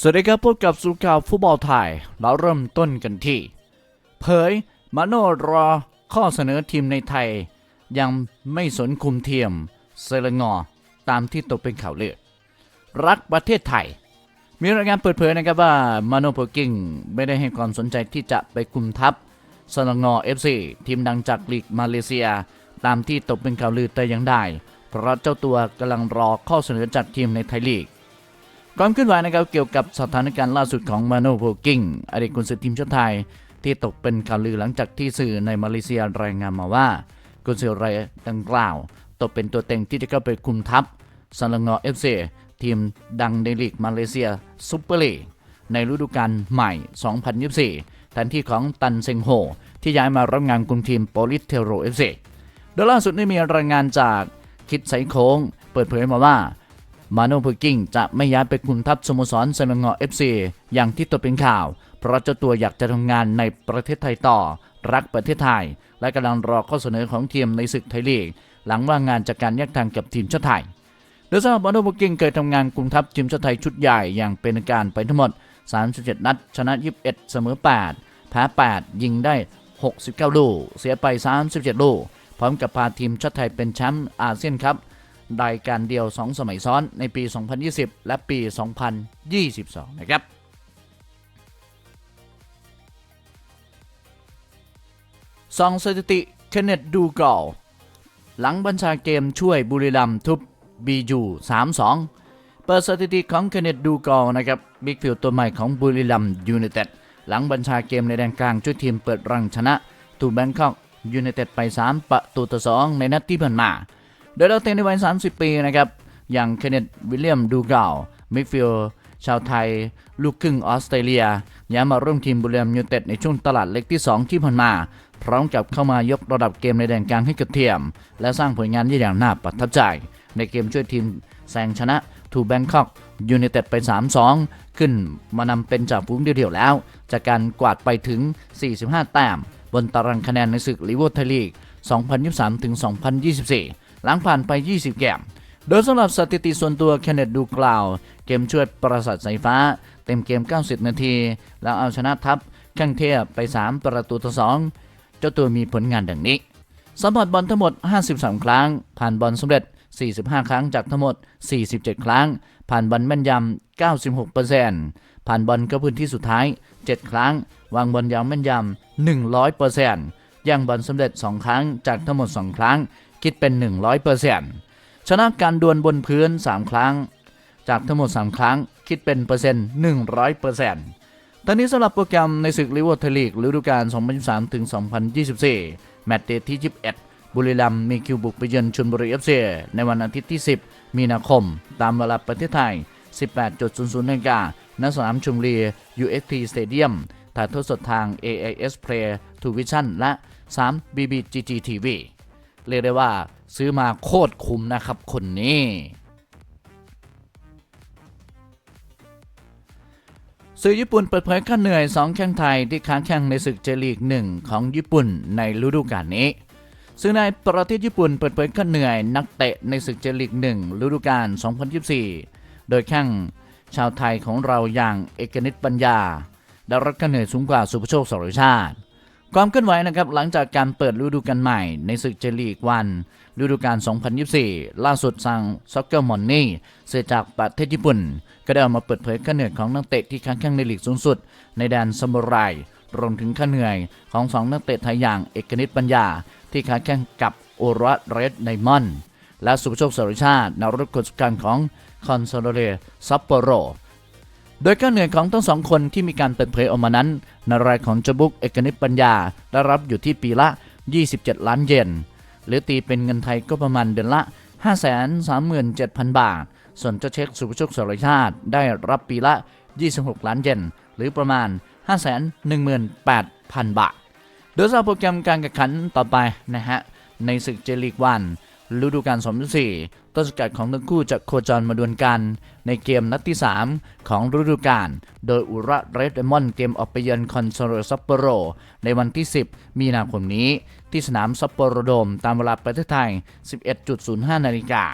สวัสดีครับพบกับสุข่าวฟุตบอลไทยเราเริ่มต้นกันที่ เผยมาโนรอข้อเสนอทีมในไทย ยังไม่สนคุมเทียมเซเลงอตามที่ตกเป็นข่าวเลือดรักประเทศไทย มีรายงานเปิดเผยนะครับว่ามาโนโพกิ้งไม่ได้ให้ความสนใจที่จะไปคุมทัพเซเลงอเอฟซีทีมดังจากลีกมาเลเซีย ตามที่ตกเป็นข่าวลือแต่ยังได้ เพราะเจ้าตัวกำลังรอข้อเสนอจากทีมในไทยลีก ความเคลื่อนไหวนะครับเกี่ยวกับสถานการณ์ล่าสุดของมาโนโพกิ้งอดีตกุนซือทีมชาติไทย ที่ตกเป็นข่าวลือหลังจากที่สื่อในมาเลเซียรายงานมาว่ากุนซือรายดังกล่าวตกเป็นตัวเต็งที่จะเข้าไปคุมทัพซันลงอเอฟซีทีมดังในลีกมาเลเซียซุปเปอร์ลีกในฤดูกาลใหม่ 2024แทนที่ของตันเซงโฮ ที่ย้ายมารับงานคุมทีมโปลิสเทโรเอฟซีโดยล่าสุดได้มีรายงานจากคิดไซโค้ง เปิดเผยมาว่า มาโนพูกิ้งจะไม่ย้ายไปคุมทัพสโมสรเซนงอเอฟซีอย่างที่ตกเป็นข่าว เพราะเจ้าตัวอยากจะทำงานในประเทศไทยต่อ รักประเทศไทย และกำลังรอข้อเสนอของทีมในศึกไทยลีก หลังว่างงานจากการแยกทางกับทีมชาติไทยโดยสำหรับมาโนพูกิ้งเคยทำงานคุมทัพทีมชาติไทยชุดใหญ่อย่างเป็นการไปทั้งหมด 37 นัด ชนะ 21 เสมอ 8 แพ้ 8 ยิงได้ 69 ลูก เสียไป 37 ลูก พร้อมกับพาทีมชาติไทยเป็นแชมป์อาเซียนครับ รายการเดียว 2 สมัยซ้อนในปี 2020 และปี 2022 นะครับสองสถิติเคนเนตดูกอลหลังบัญชาเกมช่วยบุรีรัมทุบบียู3-2 เปิดสถิติของเคนเนตดูกอลนะครับบิ๊กฟิลตัวใหม่ของบุรีรัมย์ยูไนเต็ดหลังบัญชาเกมในแดนกลางช่วยทีมเปิดรังชนะ ตูแบงคอกยูไนเต็ดไป 3 ประตูต่อ2ในนัดที่ผ่านมา โดยเราเตะในวัย 30 ปีนะครับอย่างเคนเนตวิลเลียมดูกาวมิดฟิลชาวไทย ลูกครึ่งออสเตรเลียย้ายมาร่วมทีมบุรีรัมย์ยูไนเต็ดในช่วงตลาดเล็กที่ 2 ที่ผ่านมา พร้อมกับเข้ามายกระดับเกมในแดนกลางให้กับเทียม และสร้างผลงานได้อย่างน่าประทับใจ ในเกมช่วยทีมแซงชนะทูแบงคอกยูไนเต็ดไป 3-2 ขึ้นมานำเป็นจ่าฝูงเดียวๆแล้ว จากการกวาดไปถึง 45 แต้ม บนตารางคะแนนในศึกลีเวอร์ไทยลีก 2,023- ถึง 2,024 หลังผ่านไป 20 เกม โดยสำหรับสถิติส่วนตัวเคนเนตดูกล่าว เกมช่วยประสาทสายฟ้า เต็มเกม 90 นาที แล้วเอาชนะทัพแข้งเทียบไป 3 ประตูต่อ 2 เจ้าตัวมีผลงานดังนี้สัมผัสบอลทั้งหมด 53 ครั้ง ผ่านบอลสำเร็จ 45 ครั้งจากทั้งหมด 47 ครั้ง ผ่านบอลแม่นยำ 96%ผ่านบอลเข้าพื้นที่สุดท้าย 7 ครั้ง วางบอลยาวแม่นยำ 100% ย่างบอลสำเร็จ 2 ครั้งจากทั้งหมด 2 ครั้ง คิดเป็น 100%ชนะการดวลบนพื้น 3 ครั้ง จากทั้งหมด 3 ครั้ง คิดเป็นเปอร์เซ็นต์100%ตอนนี้สำหรับโปรแกรมในศึกลิเวอร์พูลลีกฤดูกาล 2023ถึง2024 แมตช์เดย์ที่ 21 บุรีรัมย์มีคิวบุกไปเยือนชลบุรีเอฟซีในวันอาทิตย์ที่ 10 มีนาคม ตามเวลาประเทศไทย 18.00นาฬิกาณสนามชลบุรี UST Stadium ถ่ายทอดสดทาง AIS Play 2 Vision และ 3 BBGG TV เรียกได้ว่าซื้อมาโคตรคุ้มนะครับคนนี้สื่อญี่ปุ่นเปิดเผยค่าเหนื่อย 2 แข้งไทยที่ค้างแข่งในศึกเจลีกหนึ่งของญี่ปุ่นในฤดูกาลนี้ซึ่งในประเทศญี่ปุ่นเปิดเผยค่าเหนื่อยนักเตะในศึกเจลีกหนึ่งฤดูกาล 2024 โดยแข้งชาวไทยของเราอย่างเอกนิตปัญญา ได้รับค่าเหนื่อยสูงกว่าสุภโชคสรชาติ ความเคลื่อนไหวนะครับหลังจากการเปิดฤดูกาลใหม่ในศึกเจลีกวันฤดูกาล 2024 ล่าสุดสั่งซ็อกเกอร์มอนนี่เสียจากประเทศญี่ปุ่น ก็ได้ออกมาเปิดเผยค่าเหนื่อยของนักเตะที่ค้างแข่งในลีกสูงสุด ในแดนซามูไรรวมถึงค่าเหนื่อยของสองนักเตะไทยอย่างเอกนิตปัญญา ที่ค้างแข่งกับโอระเรดไนมอนและสุภโชคสรชาตินารถกดการของคอนโซโลเรซัปโปโร โดยค่าเหนื่อยของทั้งสองคนที่มีการเปิดเผยออกมานั้นในรายของจบุกเอกนิตปัญญาได้รับอยู่ที่ปีละ 27 ล้านเยน หรือตีเป็นเงินไทยก็ประมาณเดือนละ 537,000 บาท ส่วนเจ้าเช็คสุภโชคสรชาติได้รับปีละ 26 ล้านเยน หรือประมาณ 518,000 บาท โดยสำหรับโปรแกรมการแข่งขันต่อไปนะฮะในศึกเจลีกวัน ฤดูกาล2024ต้นสกัดของทั้งคู่จะโคจรมาดวลกัน ในเกมนัดที่ 3 ของฤดูกาล โดยอุระเรดไดมอนเกมออกไปเยือนคอนโซลซัปโปโร ในวันที่ 10 มีนาคมนี้ที่สนามซัปโปโรโดมตามเวลาประเทศไทย 11.05 นาฬิกา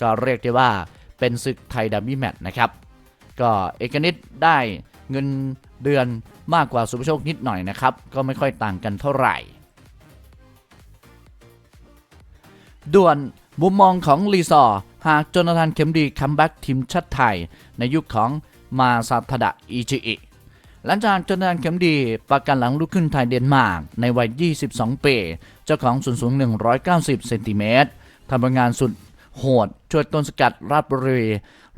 ก็เรียกได้ว่าเป็นศึกไทยดับบี้แมตช์นะครับ ก็เอกนิตได้เงินเดือนมากกว่าสุภโชคนิดหน่อยนะครับ ก็ไม่ค่อยต่างกันเท่าไหร่ ด่วนมุมมองของลีซอร์หากจนาธานเข็มดีคัมแบ็กทีมชาติไทย ในยุคของมาซาทดะอิจิอิหลังจากจนาธานเข็มดีประกันหลังลุกขึ้นไทยเดนมาร์กในวัย 22 ปี เจ้าของส่วนสูง 190 เซนติเมตรทำผลงานสุดโหดช่วยต้นสกัดราชบุรี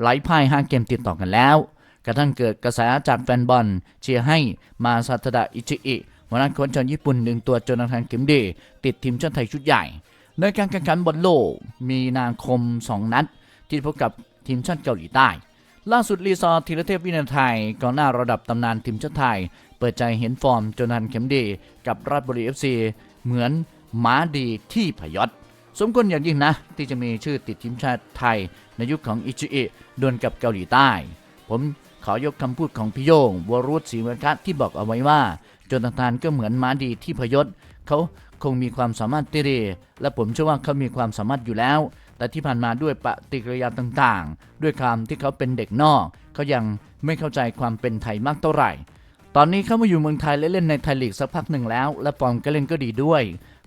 ไหลพ่าย5เกมติดต่อกันแล้ว กระทั่งเกิดกระแสจากแฟนบอลเชียร์ให้มาซาทดะอิจิอิหัวหน้าโค้ชชาวญี่ปุ่นดึงตัวจนาธานเข็มดีติดทีมชาติไทยชุดใหญ่ ในการแข่งขันบอลโลกมีนาคม 2 นัด ที่พบกับทีมชาติเกาหลีใต้ ล่าสุดรีซอธีรเทพวินาไทยกองหน้าระดับตำนานทีมชาติไทย เปิดใจเห็นฟอร์มโจนาธานเข็มดีกับราชบุรีเอฟซีเหมือนม้าดีที่พยศสมควรอย่างยิ่งนะ ที่จะมีชื่อติดทีมชาติไทย ในยุคของอิจิอิดวลกับเกาหลีใต้ ผมขอยกคำพูดของพี่โยงวรุษศรีเวรคะที่บอกเอาไว้ว่าโจนาธานก็เหมือนม้าดีที่พยศเขา คงมีความสามารถที่ดีและผมเชื่อว่าเขามีความสามารถอยู่แล้ว แต่ที่ผ่านมาด้วยปฏิกิริยาต่างๆ ด้วยความที่เขาเป็นเด็กนอก เขายังไม่เข้าใจความเป็นไทยมากเท่าไหร่ ตอนนี้เขามาอยู่เมืองไทยและเล่นในไทยลีกสักพักหนึ่งแล้ว และฟอร์มการเล่นก็ดีด้วย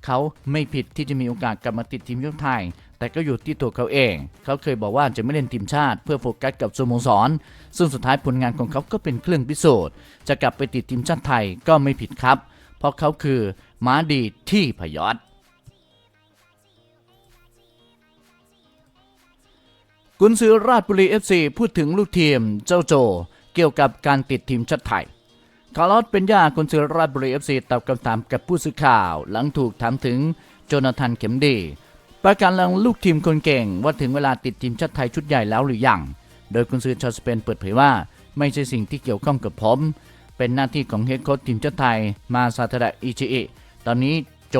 เขาไม่ผิดที่จะมีโอกาสกลับมาติดทีมชาติไทย แต่ก็อยู่ที่ตัวเขาเอง เขาเคยบอกว่าจะไม่เล่นทีมชาติ เพื่อโฟกัสกับสโมสร ซึ่งสุดท้ายผลงานของเขาก็เป็นเครื่องพิสูจน์ จะกลับไปติดทีมชาติไทยก็ไม่ผิดครับ เพราะเขาคือม้าดีที่พยศกุนซือราชบุรีเอฟซีพูดถึงลูกทีมเจ้าโจ เกี่ยวกับการติดทีมชาติไทยคาร์ลอสเป็นย่ากุนซือราชบุรีเอฟซีตอบคำถามกับผู้สื่อข่าว หลังถูกถามถึงโจนาธานเข็มดี ประการหลังลูกทีมคนเก่งว่าถึงเวลาติดทีมชาติไทยชุดใหญ่แล้วหรือยัง โดยกุนซือชาวสเปนเปิดเผยว่า ไม่ใช่สิ่งที่เกี่ยวข้องกับผม เป็นหน้าที่ของเฮดโค้ชทีมชาติไทยมาซาทดะอิชิอิ ตอนนี้โจ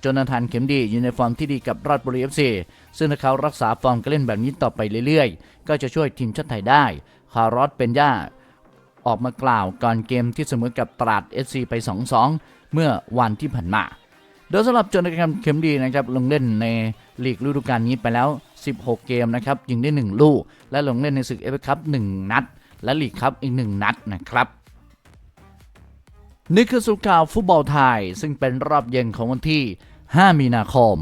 โจนาธานเข็มดีอยู่ในฟอร์มที่ดีกับราชบุรีเอฟซีซึ่งถ้าเขารักษาฟอร์มการเล่นแบบนี้ต่อไปเรื่อยๆ ก็จะช่วยทีมชาติไทยได้ คาร์ลอสเป็นย่า ออกมากล่าวก่อนเกมที่เสมอกับตราด FC ไป 2-2 เมื่อวันที่ผ่านมา โดยสำหรับโจนาธานเข็มดีนะครับลงเล่นในลีกฤดูกาลนี้ไปแล้ว 16 เกมนะครับยิงได้ 1 ลูก และลงเล่นในศึกเอฟเอคัพ1นัด และลีกคัพอีก 1 นัดนะครับ นี่คือสุข่าวฟุตบอลไทย ซึ่งเป็นรอบเย็นของวันที่ 5 มีนาคม